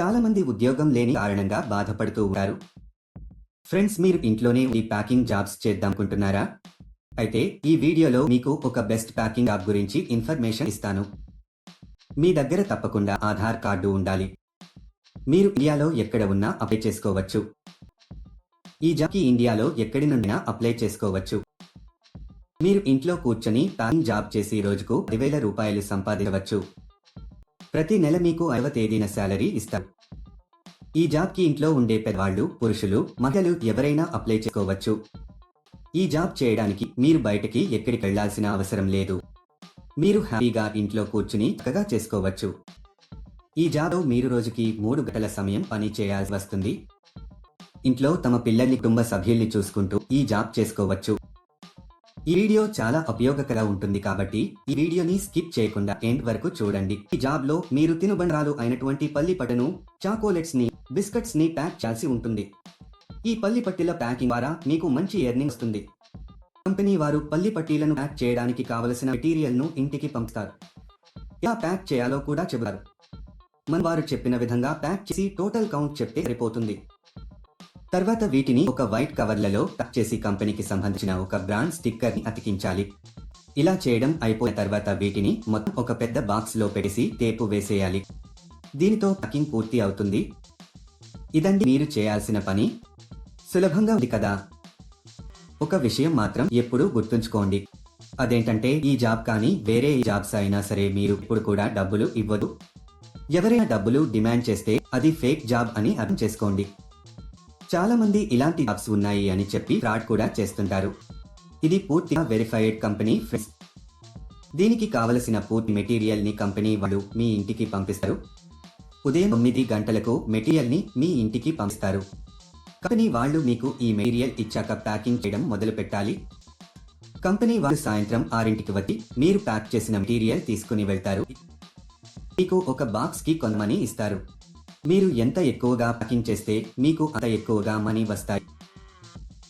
చాలా మంది ఉద్యోగం లేని కారణంగా బాధపడుతూ ఉంటారు. ఫ్రెండ్స్ మీరు ఇంట్లోనే ఈ ప్యాకింగ్ జాబ్స్ చేద్దామనుకుంటున్నారా? అయితే ఈ వీడియోలో మీకు ఒక బెస్ట్ ప్యాకింగ్ జాబ్ గురించి ఇన్ఫర్మేషన్ ఇస్తాను. మీ దగ్గర తప్పకుండా ఆధార్ కార్డు ఉండాలి. మీరు ఇండియాలో ఎక్కడ ఉన్నా అప్లై చేసుకోవచ్చు. ఈ జాబ్కి ఇండియాలో ఎక్కడి నుండినా అప్లై చేసుకోవచ్చు. మీరు ఇంట్లో కూర్చొని ప్యాకింగ్ జాబ్ చేసి రోజుకు పదివేల రూపాయలు సంపాదించవచ్చు. ప్రతి నెల మీకు ఐవ తేదీన శాలరీ ఇస్తారు ఈ జాబ్కి ఇంట్లో ఉండే పెద్దవాళ్ళు పురుషులు మహిళలు ఎవరైనా అప్లై చేసుకోవచ్చు. ఈ జాబ్ చేయడానికి మీరు బయటకి ఎక్కడికి వెళ్ళాల్సిన అవసరం లేదు. మీరు హ్యాపీగా ఇంట్లో కూర్చుని చక్కగా చేసుకోవచ్చు. ఈ జాబ్ మీరు రోజుకి మూడు గంటల సమయం పని చేయాల్సి వస్తుంది. ఇంట్లో తమ పిల్లల్ని కుటుంబ సభ్యుల్ని చూసుకుంటూ ఈ జాబ్ చేసుకోవచ్చు. ఈ వీడియో చాలా ఉపయోగకరంగా ఉంటుంది కాబట్టి ఈ వీడియోని స్కిప్ చేయకుండా ఎండ్ వరకు చూడండి. ఈ జాబ్లో మీరు తినుబండారాలు అయినటువంటి పల్లి పట్టును చాకోలెట్స్ని బిస్కెట్స్ని ప్యాక్ చేయాల్సి ఉంటుంది. ఈ పల్లి పట్టీల ప్యాకింగ్ ద్వారా మీకు మంచి ఎర్నింగ్ వస్తుంది. కంపెనీ వారు పల్లి పట్టీలను ప్యాక్ చేయడానికి కావలసిన మెటీరియల్ను ఇంటికి పంపుతారు. ఎలా ప్యాక్ చేయాలో కూడా చెబుతారు. మన వారు చెప్పిన విధంగా ప్యాక్ చేసి టోటల్ కౌంట్ చెప్తే సరిపోతుంది. తర్వాత వీటిని ఒక వైట్ కవర్లలో కట్ చేసి కంపెనీకి సంబంధించిన ఒక బ్రాండ్ స్టిక్కర్ని అతికించాలి. ఇలా చేయడం అయిపోయిన తర్వాత వీటిని మొత్తం ఒక పెద్ద బాక్స్లో పెట్టేసి టేపు వేసేయాలి. దీనితో ప్యాకింగ్ పూర్తి అవుతుంది. ఇదండి మీరు చేయాల్సిన పని. సులభంగా ఉంది కదా? ఒక విషయం మాత్రం ఎప్పుడూ గుర్తుంచుకోండి. అదేంటంటే ఈ జాబ్ కానీ వేరే ఏ జాబ్స్ అయినా సరే మీరు ఇప్పుడు కూడా డబ్బులు ఇవ్వదు. ఎవరైనా డబ్బులు డిమాండ్ చేస్తే అది ఫేక్ జాబ్ అని అర్థం చేసుకోండి. చాలా మంది ఇలాంటి యాప్స్ ఉన్నాయి అని చెప్పి ఫ్రాడ్ కూడా చేస్తుంటారు. ఇది పూర్తిగా వెరిఫైడ్ కంపెనీ ఫ్రెండ్స్ దీనికి కావలసిన పూర్తి మెటీరియల్ని కంపెనీ వాళ్ళు మీ ఇంటికి పంపిస్తారు. ఉదయం తొమ్మిది గంటలకు మెటీరియల్ని మీ ఇంటికి పంపిస్తారు. కంపెనీ వాళ్ళు మీకు ఈ మెటీరియల్ ఇచ్చాక ప్యాకింగ్ చేయడం మొదలు పెట్టాలి. కంపెనీ వాళ్ళు సాయంత్రం ఆరింటికి వచ్చి మీరు ప్యాక్ చేసిన మెటీరియల్ తీసుకుని వెళ్తారు. మీకు ఒక బాక్స్కి కొంత ఇస్తారు. మీరు ఎంత ఎక్కువగా ప్యాకింగ్ చేస్తే మీకు అంత ఎక్కువగా మనీ వస్తాయి.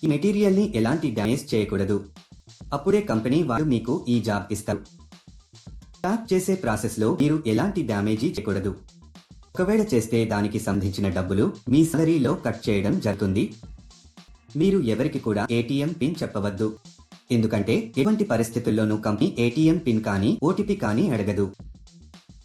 ఈ మెటీరియల్ని ఎలాంటి డ్యామేజ్ చేయకూడదు. అప్పుడే కంపెనీ వాళ్ళు మీకు ఈ జాబ్ ఇస్తారు. ప్యాక్ చేసే ప్రాసెస్లో మీరు ఎలాంటి డ్యామేజీ చేయకూడదు. ఒకవేళ చేస్తే దానికి సంబంధించిన డబ్బులు మీ సాలరీలో కట్ చేయడం జరుగుతుంది. మీరు ఎవరికి కూడా ఏటీఎం పిన్ చెప్పవద్దు. ఎందుకంటే ఎటువంటి పరిస్థితుల్లోనూ కంపెనీ ఏటీఎం పిన్ కానీ ఓటీపీ కానీ అడగదు.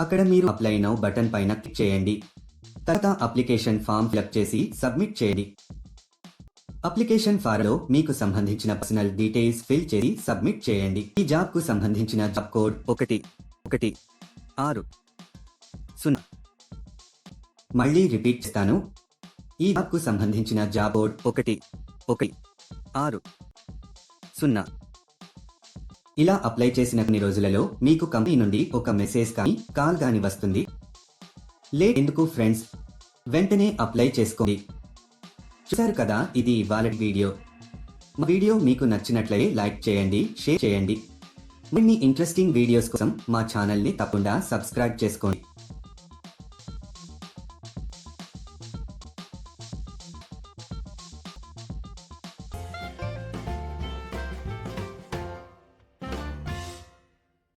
అక్కడ మీరు అప్లై నౌ బటన్ పైన క్లిక్ చేయండి. తర్వాత అప్లికేషన్ ఫామ్ ఫిలప్ చేసి సబ్మిట్ చేయండి. అప్లికేషన్ ఫామ్ మీకు సంబంధించిన పర్సనల్ డీటెయిల్స్ ఫిల్ చేసి సబ్మిట్ చేయండి. ఈ జాబ్కు సంబంధించిన జాబ్ కోడ్ ఒకటి ఒకటి ఆరు సున్నా. మళ్ళీ రిపీట్ చేస్తాను. ఈ జాబ్కు సంబంధించిన జాబ్ కోడ్ ఒకటి ఒకటి ఆరు సున్నా. ఇలా అప్లై చేసిన కొన్ని రోజులలో మీకు కంపెనీ నుండి ఒక మెసేజ్ కానీ కాల్ కానీ వస్తుంది. లేట్ ఎందుకు ఫ్రెండ్స్? వెంటనే అప్లై చేసుకోండి. చూశారు కదా ఇది ఇవాళ వీడియో. మా వీడియో మీకు నచ్చినట్లయితే లైక్ చేయండి షేర్ చేయండి. మరిన్ని ఇంట్రెస్టింగ్ వీడియోస్ కోసం మా ఛానల్ని తప్పకుండా సబ్స్క్రైబ్ చేసుకోండి.